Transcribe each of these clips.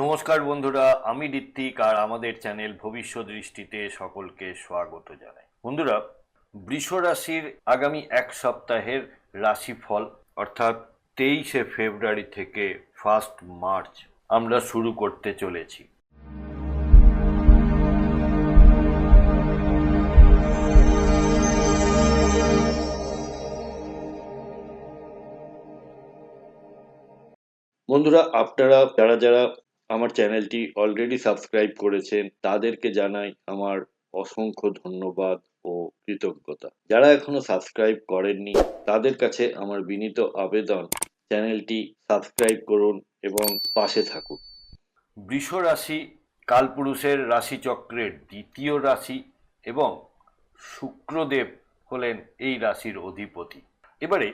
নমস্কার বন্ধুরা, আমি ঋত্বিক আর আমাদের চ্যানেল ভবিষ্যৎ দৃষ্টিতে সকলকে স্বাগত জানাই। বন্ধুরা, বৃষ রাশির আগামী এক সপ্তাহের রাশিফল, অর্থাৎ তেইশে ফেব্রুয়ারি থেকে ফার্স্ট মার্চ আমরা শুরু করতে চলেছি। বন্ধুরা, আপনারা, যারা যারা আমার চ্যানেলটি অলরেডি সাবস্ক্রাইব করেছেন, তাদেরকে জানাই আমার অসংখ্য ধন্যবাদ ও কৃতজ্ঞতা। যারা এখনও সাবস্ক্রাইব করেননি, তাদের কাছে আমার বিনীত আবেদন, চ্যানেলটি সাবস্ক্রাইব করুন এবং পাশে থাকুন। বৃষ রাশি, কালপুরুষের রাশিচক্রের দ্বিতীয় রাশি এবং শুক্রদেব হলেন এই রাশির অধিপতি। এবারে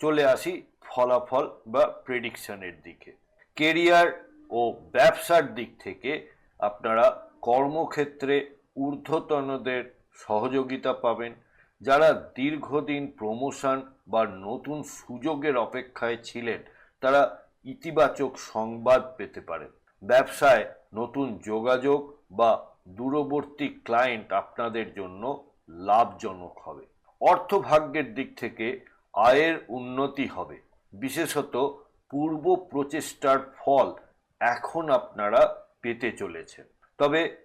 চলে আসি ফলাফল বা প্রেডিকশনের দিকে। কেরিয়ার ও ব্যবসার দিক থেকে আপনারা কর্মক্ষেত্রে ঊর্ধ্বতনদের সহযোগিতা পাবেন। যারা দীর্ঘদিন প্রমোশন বা নতুন সুযোগের অপেক্ষায় ছিলেন, তারা ইতিবাচক সংবাদ পেতে পারেন। ব্যবসায় নতুন যোগাযোগ বা দূরবর্তী ক্লায়েন্ট আপনাদের জন্য লাভজনক হবে। অর্থভাগ্যের দিক থেকে আয়ের উন্নতি হবে। বিশেষত পূর্ব প্রচেষ্টার ফল এখন আপনারা পেতে চলেছেন। তবে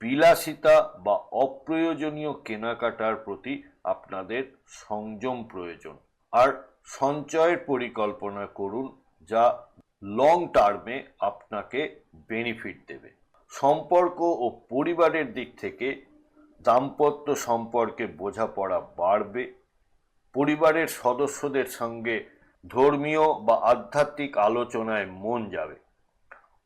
বিলাসিতা বা অপ্রয়োজনীয় কেনাকাটার প্রতি আপনাদের সংযম প্রয়োজন। আর সঞ্চয়ের পরিকল্পনা করুন যা লং টার্মে আপনাকে বেনিফিট দেবে। সম্পর্ক ও পরিবারের দিক থেকে দাম্পত্য সম্পর্কে বোঝাপড়া বাড়বে। পরিবারের সদস্যদের সঙ্গে ধর্মীয় বা আধ্যাত্মিক আলোচনায় মন যাবে।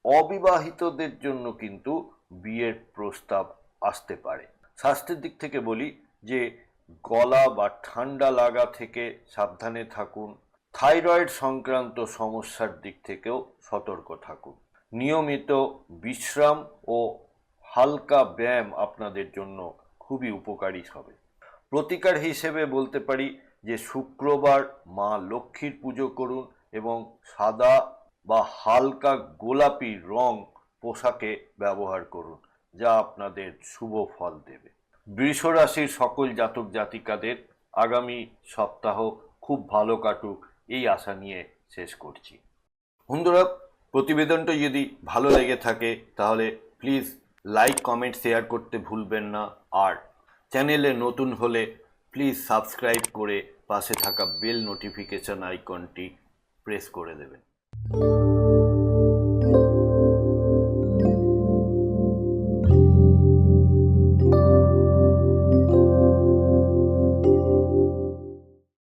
অবিবাহিতদের জন্য কিন্তু বিয়ের প্রস্তাব আসতে পারে। স্বাস্থ্যের দিক থেকে বলি যে, গলা বা ঠান্ডা লাগা থেকে সাবধানে থাকুন। থাইরয়েড সংক্রান্ত সমস্যার দিক থেকেও সতর্ক থাকুন। নিয়মিত বিশ্রাম ও হালকা ব্যায়াম আপনাদের জন্য খুবই উপকারী হবে। প্রতিকার হিসেবে বলতে পারি যে, শুক্রবার মা লক্ষ্মীর পুজো করুন এবং সাদা বা হালকা গোলাপি রং পোশাকে ব্যবহার করুন, যা আপনাদের শুভ ফল দেবে। বৃষ রাশির সকল জাতক জাতিকাদের আগামী সপ্তাহ খুব ভালো কাটুক, এই আশা নিয়ে শেষ করছি। বন্ধুরা, প্রতিবেদনটা যদি ভালো লেগে থাকে, তাহলে প্লিজ লাইক, কমেন্ট, শেয়ার করতে ভুলবেন না। আর চ্যানেলে নতুন হলে প্লিজ সাবস্ক্রাইব করে পাশে থাকা বেল নোটিফিকেশন আইকনটি প্রেস করে দেবেন। Thank you.